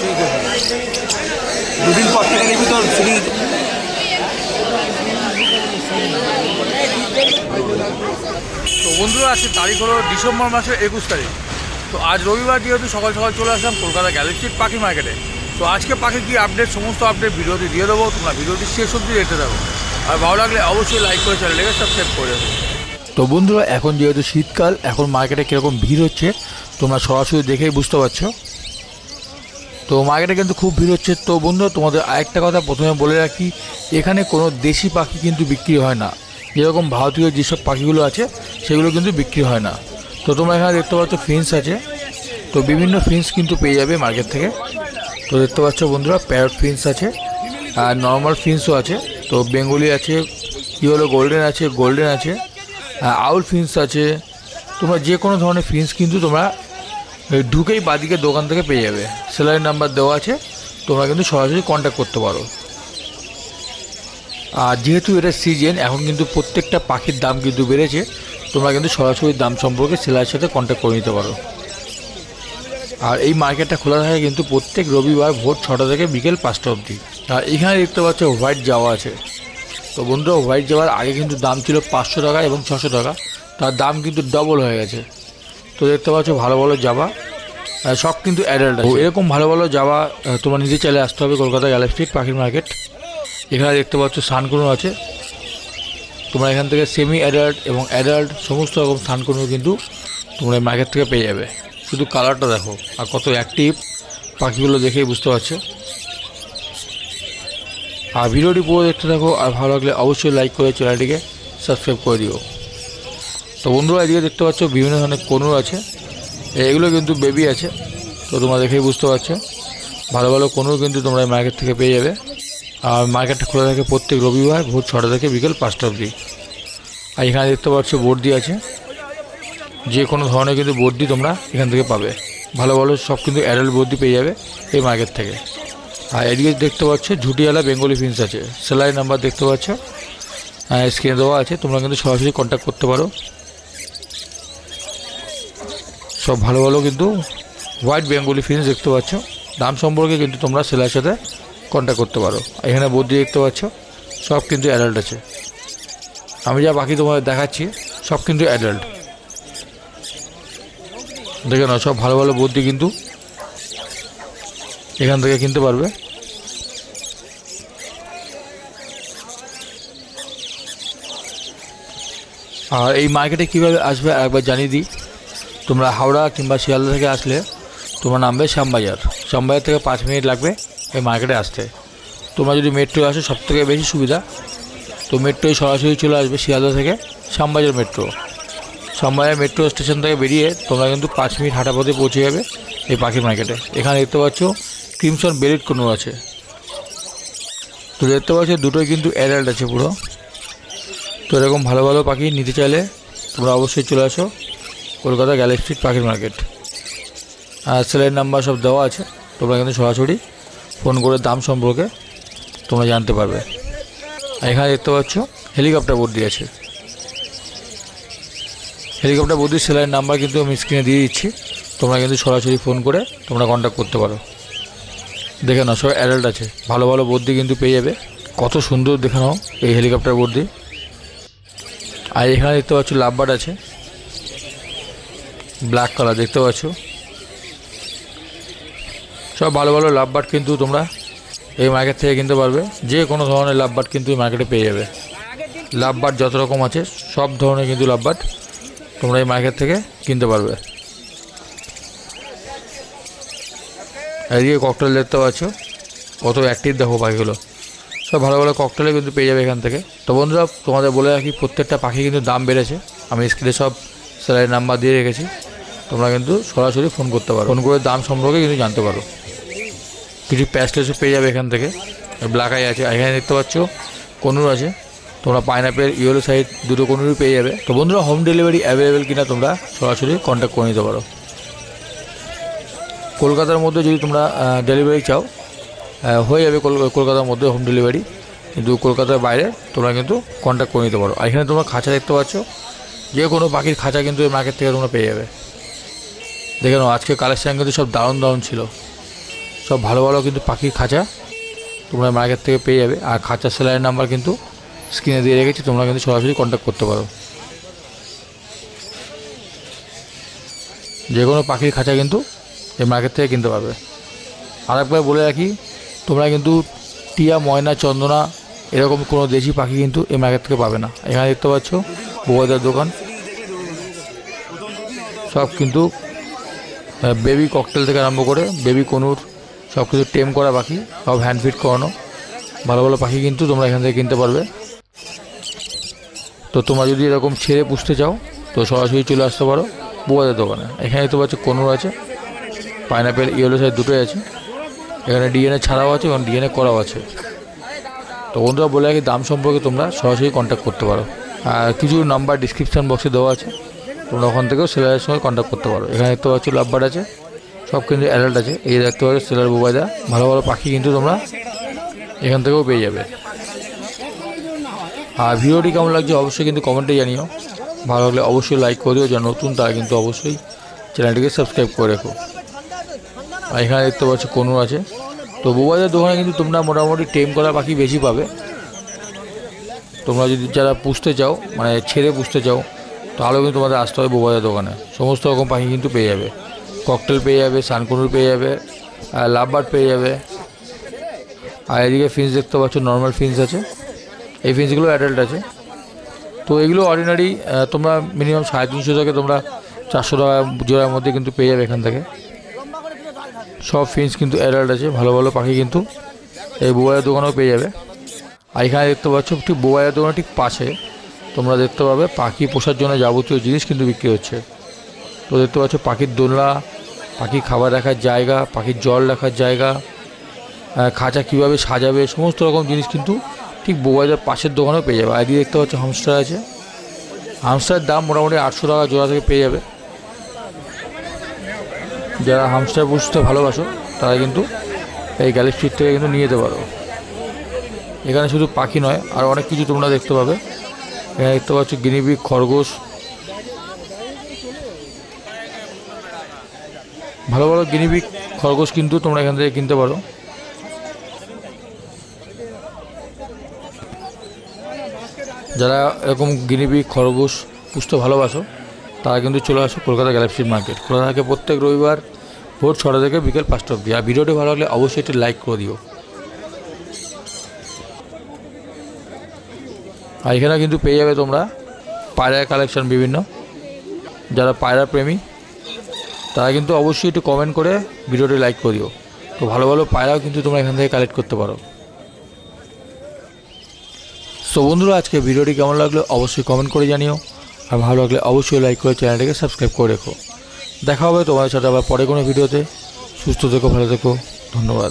থেকে করব দুদিন পর থেকে দেখবি তোর ফ্রি তো। বন্ধুরা আজকে তারিখ হলো ডিসেম্বর মাসের একুশ তারিখ। তো আজ রবিবার যেহেতু সকাল সকাল চলে আসলাম কলকাতা গ্যালাক্সির পাখি মার্কেটে তো আজকে পাখি কি আপডেট সমস্ত আপডেট ভিডিওতে দিয়ে দেবো। তোমরা ভিডিওটি শেষ অবধি দেখতে থাকো। আর ভালো লাগলে অবশ্যই লাইক করে চ্যানেলটাকে সাবস্ক্রাইব করে দেবো তো বন্ধুরা এখন যেহেতু শীতকাল এখন মার্কেটে কীরকম ভিড় হচ্ছে তোমরা সরাসরি দেখেই বুঝতে পারছ। তো মার্কেটে কিন্তু খুব ভিড় হচ্ছে। তো বন্ধু তোমাদের আরেকটা কথা প্রথমে বলে রাখি, এখানে কোনো দেশি পাখি কিন্তু বিক্রি হয় না। যেরকম ভারতীয় যেসব পাখিগুলো আছে, সেগুলো কিন্তু বিক্রি হয় না। তো তোমরা এখানে দেখতে পাচ্ছ ফিন্স আছে। তো বিভিন্ন ফিন্স কিন্তু পেয়ে যাবে মার্কেট থেকে। তো দেখতে পাচ্ছ বন্ধুরা প্যারট ফিন্স আছে, আর নর্মাল ফিন্সও আছে। তো বেঙ্গলি আছে, কী হলো গোল্ডেন আছে গোল্ডেন আছে আউল ফিন্স আছে। তোমরা যে কোনো ধরনের ফিন্স কিন্তু তোমরা ঢুকেই বাদিকে দোকান থেকে পেয়ে যাবে। স্যালারি নাম্বার দেওয়া আছে, তোমরা কিন্তু সরাসরি কন্ট্যাক্ট করতে পারো। আর যেহেতু এটা সিজন এখন কিন্তু প্রত্যেকটা পাখির দাম কিন্তু বেড়েছে, তোমরা কিন্তু সরাসরি দাম সম্পর্কে সেলারের সাথে কন্ট্যাক্ট করে নিতে পারো। আর এই মার্কেটটা খোলা থাকে কিন্তু প্রত্যেক রবিবার ভোর ছটা থেকে বিকেল পাঁচটা অবধি। আর এখানে দেখতে পাচ্ছ হোয়াইট যাওয়া আছে। তো বন্ধুরা, হোয়াইট যাওয়ার আগে কিন্তু দাম ছিল পাঁচশো টাকা এবং ছশো টাকা, তার দাম কিন্তু ডবল হয়ে গেছে। তো দেখতে পাচ্ছ ভালো ভালো যাবা আহ, সব কিন্তু অ্যাডাল্ট আছে। এরকম ভালো ভালো আহ, তোমরা নিজে চাইলে আসতে হবে কলকাতা গ্যালাক্সি পাখির মার্কেট এখানে দেখতে পাচ্ছ সানকুনো আছে। তোমরা এখান থেকে সেমি অ্যাডাল্ট এবং অ্যাডাল্ট সমস্ত রকম সানকুনো কিন্তু তোমরা এই মার্কেট থেকে পেয়ে যাবে। শুধু কালারটা দেখো আর কত অ্যাক্টিভ পাখিগুলো দেখেই বুঝতে পারছ। আর ভিডিওটি পুরো দেখতে থাকো আর ভালো লাগলে অবশ্যই লাইক করে চ্যানেলটিকে সাবস্ক্রাইব করে দিও। তো বন্ধুরা, এদিকে দেখতে পাচ্ছ, বিভিন্ন ধরনের কনুর আছে। এগুলো কিন্তু বেবি আছে, তো তোমরা দেখেই বুঝতে পারছ। ভালো ভালো কনুর কিন্তু তোমরা মার্কেট থেকে পেয়ে যাবে। আর মার্কেটটা খোলা থাকে প্রত্যেক রবিবার ভোর ছটা থেকে বিকেল পাঁচটা অবধি। আর এখানে দেখতে পাচ্ছ, বর্দি আছে। যে কোনো ধরনের কিন্তু বর্দি তোমরা এখান থেকে পাবে। ভালো ভালো সব কিন্তু অ্যাডাল্ট বর্দি পেয়ে যাবে এই মার্কেট থেকে। আর এদিকে দেখতে পাচ্ছ, ঝুটিওয়ালা বেঙ্গলি ফিন্স আছে। সেলাই নাম্বার দেখতে পাচ্ছ। স্ক্রিনে দেওয়া আছে। তোমরা কিন্তু সরাসরি কন্ট্যাক্ট করতে পারো। সব ভালো ভালো কিন্তু হোয়াইট বেঙ্গলি ফিন্স দেখতে পাচ্ছ। দাম সম্পর্কে কিন্তু তোমরা সেলাইয়ের সাথে কন্ট্যাক্ট করতে পারো। এখানে বদ্রি দেখতে পাচ্ছ, সব কিন্তু অ্যাডাল্ট আছে। আমি যা বাকি তোমাদের দেখাচ্ছি, সব কিন্তু অ্যাডাল্ট দেখে নাও, সব ভালো ভালো বুদ্ধি কিন্তু এখান থেকে কিনতে পারবে। আর এই মার্কেটে কীভাবে আসবে একবার জানিয়ে দিই। তোমরা হাওড়া কিংবা শিয়ালদা থেকে আসলে তোমরা নামবে শ্যামবাজার। শ্যামবাজার থেকে পাঁচ মিনিট লাগবে এই মার্কেটে আসতে। তোমরা যদি মেট্রো আসো সব থেকে বেশি সুবিধা, তো মেট্রোয় সরাসরি চলে আসবে শিয়ালদা থেকে Shyambazar metro Shyambazar metro station থেকে বেরিয়ে তোমরা কিন্তু পাঁচ মিনিট হাঁটা পথে পৌঁছে যাবে এই পাখির মার্কেটে। এখানে দেখতে পাচ্ছ ক্রিমসন বেরিট কোনো আছে। তো দেখতে পাচ্ছ, দুটোই কিন্তু অ্যাডাল্ট আছে পুরো। তো এরকম ভালো ভালো পাখি নিতে চাইলে তোমরা অবশ্যই চলে আসো। কলকাতা গ্যালাক্সি পাখির মার্কেট। আর সেলের নাম্বার সব দেওয়া আছে। তোমরা কিন্তু সরাসরি ফোন করে দাম সম্পর্কে তোমরা জানতে পারবে। আর এখানে দেখতে পাচ্ছ, হেলিকপ্টার বর্দি আছে। হেলিকপ্টার বর্দির সেলাইয়ের নাম্বার কিন্তু আমি স্ক্রিনে দিয়ে দিচ্ছি। তোমরা কিন্তু সরাসরি ফোন করে তোমরা কন্ট্যাক্ট করতে পারো। দেখে নাও সব অ্যাডাল্ট আছে। ভালো ভালো বর্দি কিন্তু পেয়ে যাবে। কত সুন্দর দেখে নাও এই হেলিকপ্টার বর্দি আর এখানে দেখতে পাচ্ছ লাভবার্ড আছে। ব্ল্যাক কালার দেখতে পাচ্ছ। সব ভালো ভালো লাভবার্ড কিন্তু তোমরা এই মার্কেট থেকে কিনতে পারবে। যে কোনো ধরনের লাভবার্ড কিন্তু এই মার্কেটে পেয়ে যাবে। লাভবার্ড যত রকম আছে, সব ধরনের কিন্তু লাভবার্ড তোমরা এই মার্কেট থেকে কিনতে পারবে। এদিকে ককটেল দেখতে পাচ্ছ। কত অ্যাক্টিভ দেখো পাখিগুলো। সব ভালো ভালো ককটেলে কিন্তু পেয়ে যাবে এখান থেকে। তো বন্ধুরা, তোমাদের বলে রাখি, প্রত্যেকটা পাখি কিন্তু দাম বেড়েছে। আমি স্ক্রিনে সব স্যালারি নাম্বার দিয়ে রেখেছি। তোমরা কিন্তু সরাসরি ফোন করতে পারো। ফোন করে দাম সম্পর্কে কিন্তু জানতে পারো। কিছু প্যাসলেসও পেয়ে যাবে এখান থেকে। ব্ল্যাক আই আছে। এখানে দেখতে পাচ্ছ কনুর আছে। তোমরা পাইনাপেল ইয়েলো সাইড দুটো কনুরই পেয়ে যাবে। তো বন্ধুরা হোম ডেলিভারি অ্যাভেলেবেল কিনা তোমরা সরাসরি কন্ট্যাক্ট করে নিতে পারো। কলকাতার মধ্যে যদি তোমরা ডেলিভারি চাও হয়ে যাবে কল- কলকাতার মধ্যে হোম ডেলিভারি কিন্তু কলকাতার বাইরে তোমরা কিন্তু কন্ট্যাক্ট করে নিতে পারো। এখানে তোমরা খাঁচা দেখতে পাচ্ছ। যে কোনো পাখির খাঁচা কিন্তু এই মার্কেট থেকে তোমরা পেয়ে যাবে। দেখে নাও, আজকে কালেকশান কিন্তু সব দারুণ দারুণ ছিল। সব ভালো ভালো কিন্তু পাখির খাঁচা, তোমরা মার্কেট থেকে পেয়ে যাবে। আর খাঁচা সেলারের নাম্বার কিন্তু স্ক্রিনে দিয়ে রেখেছি, তোমরা কিন্তু সরাসরি কন্ট্যাক্ট করতে পারো। যে কোনো পাখির খাঁচা কিন্তু এই মার্কেট থেকে কিনতে পারবে। আর একবার বলে রাখি, তোমরা কিন্তু টিয়া, ময়না, চন্দনা, এরকম কোনো দেশি পাখি কিন্তু এই মার্কেট থেকে পাবে না। এখানে দেখতে পাচ্ছ বৌদার দোকান। সব কিন্তু বেবি ককটেল থেকে আরম্ভ করে বেবি কনুর সব কিছু টেম করা পাখি সব হ্যান্ড ফিট করানো। ভালো ভালো পাখি কিন্তু তোমরা এখান থেকে কিনতে পারবে। তো তোমরা যদি এরকম ছেড়ে পুষতে চাও, তো সরাসরি চলে আসতে পারো বুয়াদের দোকানে। এখানে তো পাচ্ছ কনুর আছে পাইনাপেল ইয়েলো সাইড দুটোই আছে। এখানে ডিএনএ ছাড়াও আছে এবং ডিএনএ করাও আছে। তো বন্ধুরা বলে রাখি, দাম সম্পর্কে তোমরা সরাসরি কন্ট্যাক্ট করতে পারো। আর কিছু নাম্বার ডিসক্রিপশান বক্সে দেওয়া আছে। তোমরা ওখান থেকেও সেলারের সঙ্গে কন্ট্যাক্ট করতে পারো। এখানে দেখতে পাচ্ছ লাভবার আছে, সব কিন্তু অ্যাডাল্ট আছে। এই দেখতে পাচ্ছ সেলার বুবাইদা, ভালো ভালো পাখি কিন্তু তোমরা এখান থেকেও পেয়ে যাবে। আর ভিডিওটি কেমন লাগছে অবশ্যই কিন্তু কমেন্টে জানিও। ভালো লাগলে অবশ্যই লাইক করে দিও, যারা নতুন তারা কিন্তু অবশ্যই চ্যানেলটিকে সাবস্ক্রাইব করে রেখো। আর এখানে দেখতে পাচ্ছ কোনুর আছে। তো বুবাইদের দোকানে কিন্তু তোমরা মোটামুটি টেম করা পাখি বেশি পাবে। তোমরা যদি যারা পুষতে চাও মানে ছেড়ে পুষতে চাও তাহলেও কিন্তু তোমাদের আসতে হবে বোবাইদের দোকানে। সমস্ত রকম পাখি কিন্তু পেয়ে যাবে। ককটেল পেয়ে যাবে, সানকুনুর পেয়ে যাবে লাভবার্ড পেয়ে যাবে। আর এদিকে ফিন্স দেখতে পাচ্ছ নর্মাল ফিন্স আছে। এই ফিন্সগুলো অ্যাডাল্ট আছে। তো এগুলো অর্ডিনারি তোমরা মিনিমাম সাড়ে তিনশো থেকে তোমরা চারশো টাকা জোড়ার মধ্যে কিন্তু পেয়ে যাবে এখান থেকে। সব ফিন্স কিন্তু অ্যাডাল্ট আছে, ভালো ভালো পাখি কিন্তু এই বোবাইয়ের দোকানেও পেয়ে যাবে। আর এখানে দেখতে পাচ্ছ, ঠিক বোবাইয়ের দোকানে ঠিক পাশে তোমরা দেখতে পাবে পাখি পোষার জন্য যাবতীয় জিনিস কিন্তু বিক্রি হচ্ছে। তো দেখতে পাচ্ছ পাখির দোলনা, পাখি খাবার রাখার জায়গা, পাখির জল রাখার জায়গা খাঁচা কীভাবে সাজাবে, সমস্ত রকম জিনিস কিন্তু ঠিক বোবাইদের পাশের দোকানেও পেয়ে যাবে। আইডি দেখতে পাচ্ছ হামস্টার আছে। হামস্টারের দাম মোটামুটি আটশো টাকা জোড়া থেকে পেয়ে যাবে। যারা হামস্টার পুষতে ভালোবাসো, তারা কিন্তু এই গ্যালি স্ট্রিট থেকে কিন্তু নিয়ে যেতে পারো। এখানে শুধু পাখি নয়, আর অনেক কিছু তোমরা দেখতে পাবে। দেখতে পাচ্ছ গিনিপিগ খরগোশ। ভালো ভালো গিনিপিগ খরগোশ কিন্তু তোমরা এখান থেকে কিনতে পারো। যারা এরকম গিনিপিগ খরগোশ পুষতে ভালোবাসো, তারা কিন্তু চলে আসো কলকাতা গ্যালাক্সি মার্কেট খোলা থাকে প্রত্যেক রবিবার ভোর ছটা থেকে বিকেল পাঁচটা অবধি। আর ভিডিওটি ভালো লাগলে অবশ্যই একটি লাইক করে দিও। আর এখানে কিন্তু পেয়ে যাবে তোমরা। পায়রার কালেকশন বিভিন্ন। যারা পায়রা প্রেমী, তারা কিন্তু অবশ্যই একটু কমেন্ট করে ভিডিওটি লাইক করে দিও তো ভালো ভালো পায়রাও কিন্তু তোমরা এখান থেকে কালেক্ট করতে পারো। সো বন্ধুরা, আজকে ভিডিওটি কেমন লাগল অবশ্যই কমেন্ট করে জানিও। আর ভালো লাগলে অবশ্যই লাইক করে চ্যানেলটিকে সাবস্ক্রাইব করে রেখো। দেখা হবে তোমাদের সাথে আবার পরে কোনো ভিডিওতে। সুস্থ থেকো, ভালো থেকো। ধন্যবাদ।